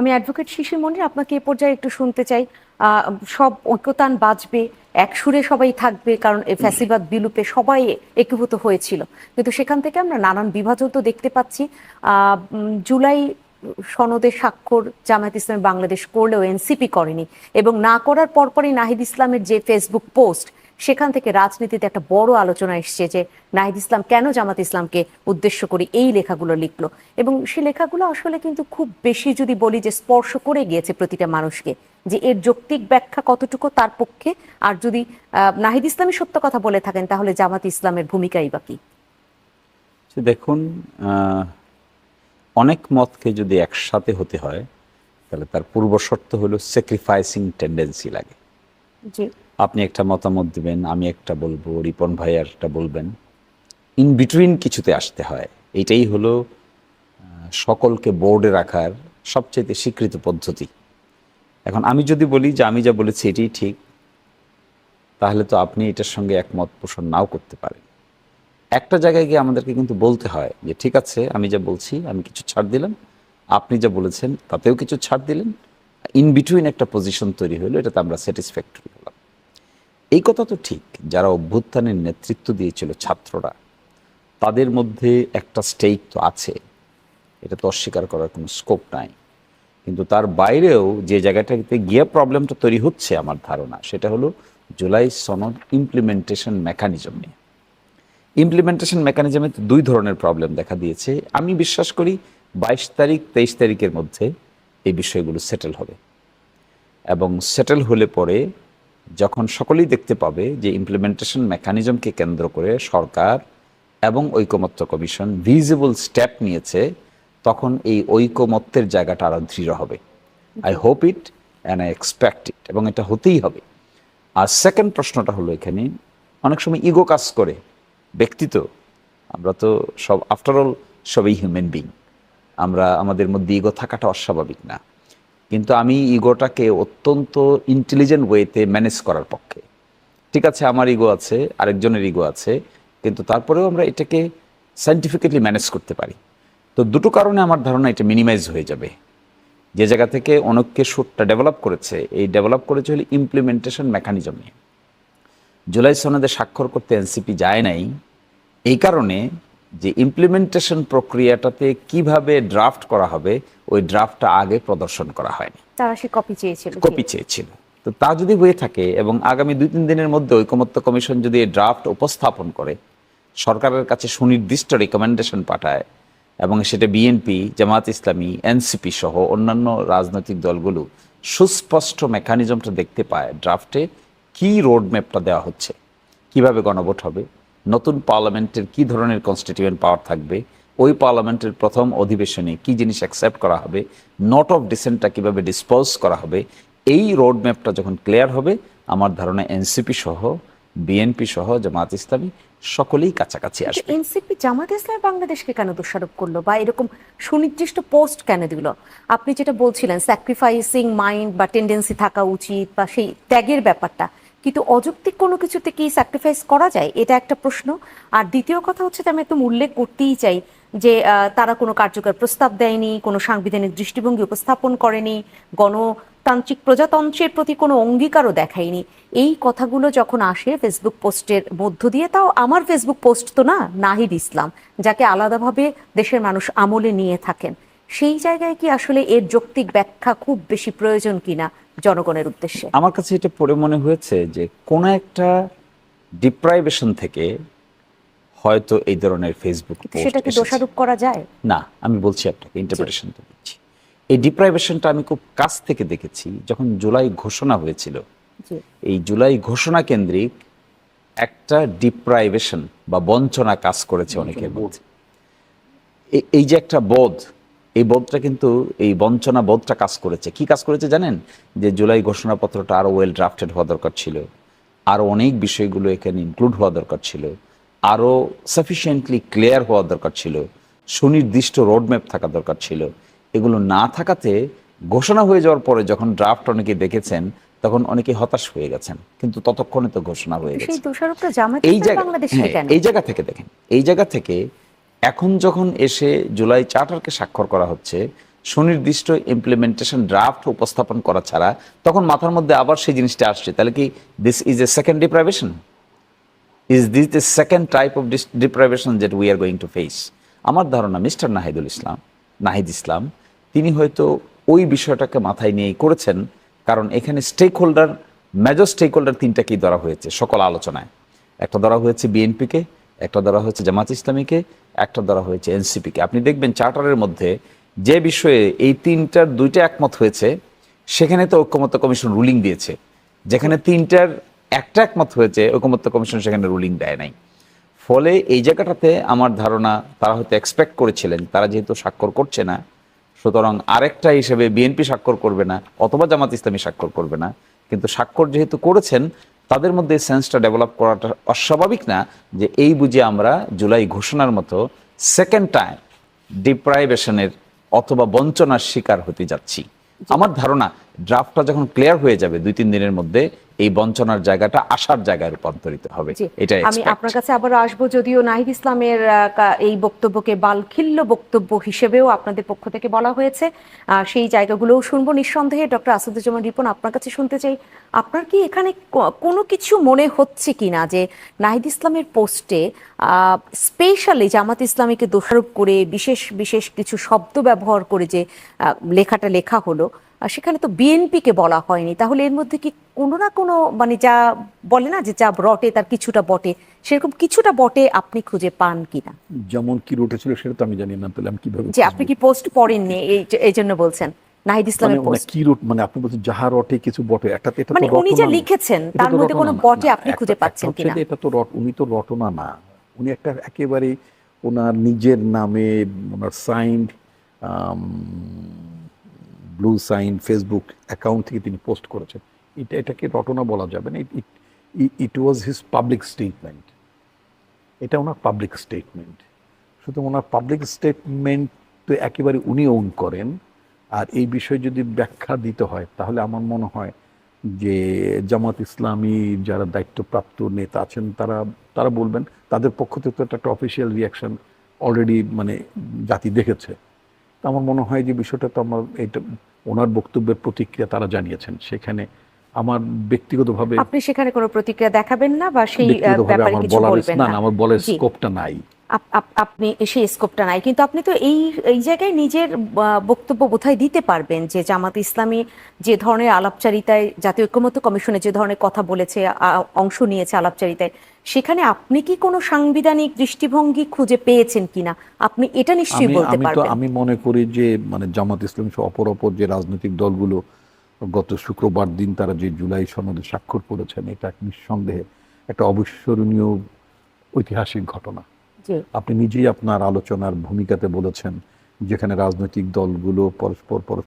আমি অ্যাডভোকেট শিশির মন্দির আপনাকে এ পর্যায়ে একটু শুনতে চাই। সব ঐক্যতান বাজবে এক সুরে সবাই থাকবে, কারণ ফ্যাসিবাদ বিলুপে সবাই একীভূত হয়েছিল। কিন্তু সেখান থেকে আমরা নানান বিভাজন তো দেখতে পাচ্ছি। জুলাই সনদে স্বাক্ষর জামায়াত ইসলামী বাংলাদেশ করলেও এনসিপি করেনি এবং না করার পরপরই নাহিদ ইসলামের যে ফেসবুক পোস্ট সেখান থেকে রাজনীতিতে একটা বড় আলোচনা এসছে যে নাহিদ ইসলাম কেন জামাত ইসলামকে উদ্দেশ্য করে এই লেখাগুলো লিখলো। এবং সে লেখাগুলো আসলে কিন্তু খুব বেশি যদি বলি যে স্পর্শ করে গিয়েছে প্রতিটা মানুষকে যে এর যৌক্তিক ব্যাখ্যা কতটুকু তার পক্ষে। আর যদি নাহিদ ইসলামী সত্য কথা বলে থাকেন তাহলে জামাত ইসলামের ভূমিকাই বা কি? দেখুন অনেক মতকে যদি একসাথে হতে হয় তাহলে তার পূর্ব শর্ত হলো স্যাক্রিফাইসিং টেন্ডেন্সি লাগে। জি। আপনি একটা মতামত দেবেন, আমি একটা বলব, রিপন ভাই একটা বলবেন। ইন বিটুইন কিছুতে আসতে হয়। এইটাই হলো সকলকে বোর্ডে রাখার সবচেয়ে স্বীকৃত পদ্ধতি। এখন আমি যদি বলি যে আমি যা বলেছি এটাই ঠিক, তাহলে তো আপনি এটার সঙ্গে একমত পোষণ নাও করতে পারেন। একটা জায়গায় গিয়ে আমাদেরকে কিন্তু বলতে হয় যে, ঠিক আছে, আমি যা বলছি, আমি কিছু ছাড় দিলাম। আপনি যা বলেছেন, তাতেও কিছু ছাড় দিলেন। ইন বিটুইন একটা পজিশন তৈরি হলো, এটাতে আমরা স্যাটিসফ্যাক্টরি এই কথা তো ঠিক, যারা অভ্যুত্থানের নেতৃত্ব দিয়েছিল ছাত্ররা, তাদের মধ্যে একটা স্টেক তো আছে। এটা তো অস্বীকার করার কোনো স্কোপ নাই। কিন্তু তার বাইরেও যে জায়গাটাতে গিয়ে প্রবলেমটা তৈরি হচ্ছে আমার ধারণা, সেটা হলো জুলাই সনদ ইমপ্লিমেন্টেশন মেকানিজম নিয়ে। ইমপ্লিমেন্টেশন মেকানিজমে দুই ধরনের প্রবলেম দেখা দিয়েছে। আমি বিশ্বাস করি বাইশ তারিখ, তেইশ তারিখের মধ্যে এই বিষয়গুলো সেটেল হবে। এবং সেটেল হলে পরে যখন সকলেই দেখতে পাবে যে ইমপ্লিমেন্টেশন মেকানিজমকে কেন্দ্র করে সরকার এবং ঐকমত্য কমিশন ভিজিবল স্টেপ নিয়েছে, তখন এই ঐকমত্যের জায়গাটা আরও দৃঢ় হবে। I hope it and I expect it এবং এটা হতেই হবে। আর সেকেন্ড প্রশ্নটা হলো এখানে, অনেক সময় ইগো কাজ করে, ব্যক্তি তো, আমরা তো সব আফটার অল সবই হিউম্যান বিং আমরা, আমাদের মধ্যে ইগো থাকাটা অস্বাভাবিক না। কিন্তু আমি ইগোটাকে অত্যন্ত ইন্টেলিজেন্ট ওয়েতে ম্যানেজ করার পক্ষে। ঠিক আছে, আমার ইগো আছে, আরেকজনের ইগো আছে, কিন্তু তারপরেও আমরা এটাকে সাইন্টিফিক্যালি ম্যানেজ করতে পারি। তো দুটো কারণে আমার ধারণা এটা মিনিমাইজ হয়ে যাবে। যে জায়গা থেকে অনেককে সুরটা ডেভেলপ করেছে, এই ডেভেলপ করেছে হলে ইমপ্লিমেন্টেশন মেকানিজম নিয়ে। জুলাই সনদে স্বাক্ষর করতে এনসিপি যায় নাই, এই কারণে যে ইমপ্লিমেন্টেশন প্রক্রিয়াটাতে কীভাবে ড্রাফট করা হবে ওই ড্রাফটটা আগে প্রদর্শন করা হয়নি। তারা সে কপি চেয়েছিল কপি চেয়েছিল। তো তা যদি হয়ে থাকে এবং আগামী দুই তিন দিনের মধ্যে ঐকমত্য কমিশন যদি এই ড্রাফট উপস্থাপন করে সরকারের কাছে সুনির্দিষ্ট রেকমেন্ডেশন পাঠায় এবং সেটা বিএনপি জামাত ইসলামী এনসিপি সহ অন্যান্য রাজনৈতিক দলগুলো সুস্পষ্ট মেকানিজমটা দেখতে পায় ড্রাফটে কি রোড ম্যাপটা দেওয়া হচ্ছে কীভাবে গণভোট হবে নতুন পার্লামেন্টের কি ধরনের কনস্টিটিউয়েন্ট পাওয়ার থাকবে? ওই পার্লামেন্টের প্রথম অধিবেশনে কি জিনিস অ্যাকসেপ্ট করা হবে? নট অফ ডিসেন্টটা কীভাবে ডিসপোজ করা হবে? এই রোড ম্যাপটা যখন ক্লিয়ার হবে আমার ধারণা এনসিপি সহ বিএনপি সহ জামাত ইসলামী সকলেই কাছাকাছি আসবে। এনসিপি জামাত ইসলামী বাংলাদেশকে কেন দোষারোপ করল? বা এরকম সুনির্দিষ্ট পোস্ট কেন দিল? আপনি যেটা বলছিলেন স্যাক্রিফাইসিং মাইন্ড বা টেন্ডেন্সি থাকা উচিত বা সেই ত্যাগের ব্যাপারটা। কিন্তু অযৌক্তিক কোনো কিছুতে কি স্যাক্রিফাইস করা যায়? এটা একটা প্রশ্ন। আর দ্বিতীয় কথা হচ্ছে যে আমি একদম উল্লেখ করতেই চাই যে তারা কোনো কার্যকর প্রস্তাব দেয়নি, কোনো সাংবিধানিক দৃষ্টিভঙ্গি উপস্থাপন করেনি, গণতান্ত্রিক প্রজাতন্ত্রের প্রতি কোনো অঙ্গীকারও দেখায়নি। এই কথাগুলো যখন আসে ফেসবুক পোস্টের মধ্য দিয়ে, তাও আমার ফেসবুক পোস্ট তো না, নাহিদ ইসলাম, যাকে আলাদাভাবে দেশের মানুষ আমলে নিয়ে থাকেন। সেই জায়গায় কি আসলে এর যৌক্তিক ব্যাখ্যা খুব বেশি প্রয়োজন কিনা? জনগণের উদ্দেশ্যে? আমার কাছে এটা পড়ে মনে হয়েছে যে কোনো একটা ডিপ্রাইভেশন থেকে হয়তো এই ধরনের ফেসবুক সেটাকে দোষারোপ করা যায়? না আমি বলছি আপনাকে ইন্টারপ্রিটেশন তো দিচ্ছি। এই ডিপ্রাইভেশনটা আমি খুব কাছ থেকে দেখেছি যখন জুলাই ঘোষণা হয়েছিল। এই জুলাই ঘোষণা কেন্দ্রিক একটা ডিপ্রাইভেশন বা বঞ্চনা কাজ করেছে অনেকের মধ্যে। এই যে একটা বোধ এই বোধটা কিন্তু এই বঞ্চনা বোধটা কাজ করেছে। কি কাজ করেছে জানেন? যে জুলাই ঘোষণাপত্রটা আরও ওয়েল ড্রাফটেড হওয়া দরকার ছিল। আরও অনেক বিষয়গুলো এখানে ইনক্লুড হওয়া দরকার ছিল। আরও সাফিসিয়েন্টলি ক্লিয়ার হওয়া দরকার ছিল। সুনির্দিষ্ট রোডম্যাপ থাকা দরকার ছিল। এগুলো না থাকাতে ঘোষণা হয়ে যাওয়ার পরে যখন ড্রাফট অনেকে দেখেছেন তখন অনেকে হতাশ হয়ে গেছেন। কিন্তু ততক্ষণে তো ঘোষণা হয়ে গেছে। এই জায়গা হ্যাঁ, এই জায়গা থেকে দেখেন। এই জায়গা থেকে এখন যখন এসে জুলাই চার্টারকে স্বাক্ষর করা হচ্ছে, সুনির্দিষ্ট ইমপ্লিমেন্টেশন ড্রাফট উপস্থাপন করা ছাড়া তখন মাথার মধ্যে আবার সেই জিনিসটা আসছে। তাহলে কি this is a second deprivation is this the second type of deprivation that we are going to face আমার ধারণা মিস্টার নাহিদুল ইসলাম, নাহিদ ইসলাম, তিনি হয়তো ওই বিষয়টাকে মাথায় নিয়েই করেছেন, কারণ এখানে stakeholder major stakeholder তিনটাকেই ধরা হয়েছে সকল আলোচনায়। একটা ধরা হয়েছে বিএনপিকে একটা ধরা হয়েছে জামাত ইসলামীকে, একটা ধরা হয়েছে এনসিপিকে। আপনি দেখবেন চার্টারের মধ্যে যে বিষয়ে এই তিনটার দুইটা একমত হয়েছে, সেখানে তো ঐক্যমত্য কমিশন রুলিং দিয়েছে। যেখানে তিনটার একটা একমত হয়েছে ঐকমত্য কমিশন সেখানে রুলিং দেয় নাই। ফলে এই জায়গাটাতে আমার ধারণা, তারা হয়তো এক্সপেক্ট করেছিলেন, তারা যেহেতু স্বাক্ষর করছে না, সুতরাং আরেকটা হিসেবে বিএনপি স্বাক্ষর করবে না, অথবা জামাত ইসলামী স্বাক্ষর করবে না। কিন্তু স্বাক্ষর যেহেতু করেছেন তাদের মধ্যে সেন্সটা ডেভেলপ করাটা অস্বাভাবিক না যে এই বুঝে আমরা জুলাই ঘোষণার মতো সেকেন্ড টাইম ডিপ্রাইভেশনের অথবা বঞ্চনার শিকার হতে যাচ্ছি। আমার ধারণা ড্রাফটটা যখন ক্লিয়ার হয়ে যাবে দুই তিন দিনের মধ্যে এই বঞ্চনার জায়গাটা আসার জায়গায় রূপান্তরিত হবে। এটা আমি আপনার কাছে আবার আসব যদিও নাহিদ ইসলামের এই বক্তব্যকে বালখিল্য বক্তব্য হিসেবেও আপনাদের পক্ষ থেকে বলা হয়েছে। সেই জায়গাগুলোও শুনব নিঃসন্দেহে। ডক্টর আসাদুজ্জামান রিপন আপনার কাছে শুনতে চাই আপনার কি এখানে কোনো কিছু মনে হচ্ছে কিনা যে নাহিদ ইসলামের পোস্টে স্পেশালি জামাত ইসলামীকে দোষারোপ করে বিশেষ বিশেষ কিছু শব্দ ব্যবহার করে যে আহ, লেখাটা লেখা হলো সেখানে তো বিএনপিকে বলা হয়নি। তাহলে এর মধ্যে কি কোনো না কোনো মানে যা বলে না যে যা রটে তার কিছুটা বটে সেরকম কিছুটা বটে আপনি খুঁজে পান কিনা? যেমন কি রুটে ছিল সেটা তো আমি জানি না তাহলে আমি কীভাবে যে আপনি কি পোস্ট পড়েননি এই এই জন্য বলছেন নাহিদ মানে ইসলামের মানে পোস্ট কি রুট মানে আপনি বলছেন যাহা রটে কিছু বটে একটা এটা তো মানে উনি যা লিখেছেন তার মধ্যে কোনো বটে আপনি খুঁজে পাচ্ছেন কিনা? এটা তো রট উনি তো রটনা না। উনি একটা একেবারে ওনার নিজের নামে ওনার signed blue sign Facebook account থেকে তিনি পোস্ট করেছেন। এটা, এটাকে রটনা বলা যাবে না। It it was his public statement এটা ওনার পাবলিক স্টেটমেন্ট সুতরাং ওনার পাবলিক স্টেটমেন্ট তো একেবারে উনি ওন করেন। আর এই বিষয়ে যদি ব্যাখ্যা দিতে হয়, তাহলে আমার মনে হয় যে জামাত ইসলামী যারা দায়িত্বপ্রাপ্ত নেতা আছেন, তারা তারা বলবেন, তাদের পক্ষ থেকে তো একটা অফিসিয়াল রিয়াকশন অলরেডি মানে জাতি দেখেছে। তো আমার মনে হয় যে বিষয়টা তো আমার এটা ওনার বক্তব্যের প্রতিক্রিয়া তারা জানিয়েছেন। সেখানে আমার ব্যক্তিগতভাবে আপনি সেখানে কোনো প্রতিক্রিয়া দেখাবেন না বা সেই ব্যাপারে কিছু বলবেন না আমার বলার স্কোপটা নাই। আপনি সেই স্কোপটা নাই। কিন্তু আপনি তো এই এই জায়গায় নিজের বক্তব্য বোধহয় দিতে পারবেন যে জামাত ইসলামী যে ধরনের আলাপচারিতায় জাতীয় ঐক্যমত্য কমিশনে যে ধরনের কথা বলেছে অংশ নিয়েছে আলাপচারিতায় সেখানে আপনি কি কোনো সাংবিধানিক দৃষ্টিভঙ্গি খুঁজে পেয়েছেন কিনা? আপনি এটা নিশ্চয়ই বলতে পারবেন। আমি মনে করি যে মানে জামাত ইসলাম সহ অপর অপর যে রাজনৈতিক দলগুলো গত শুক্রবার দিন তারা যে জুলাই সনদে স্বাক্ষর করেছেন এটা নিঃসন্দেহে একটা অবিস্মরণীয় ঐতিহাসিক ঘটনা। আপনি নিজেই আপনার আলোচনার ভূমিকাতে বলেছেন যেখানে রাজনৈতিক দলগুলো পরস্পর পরস্পর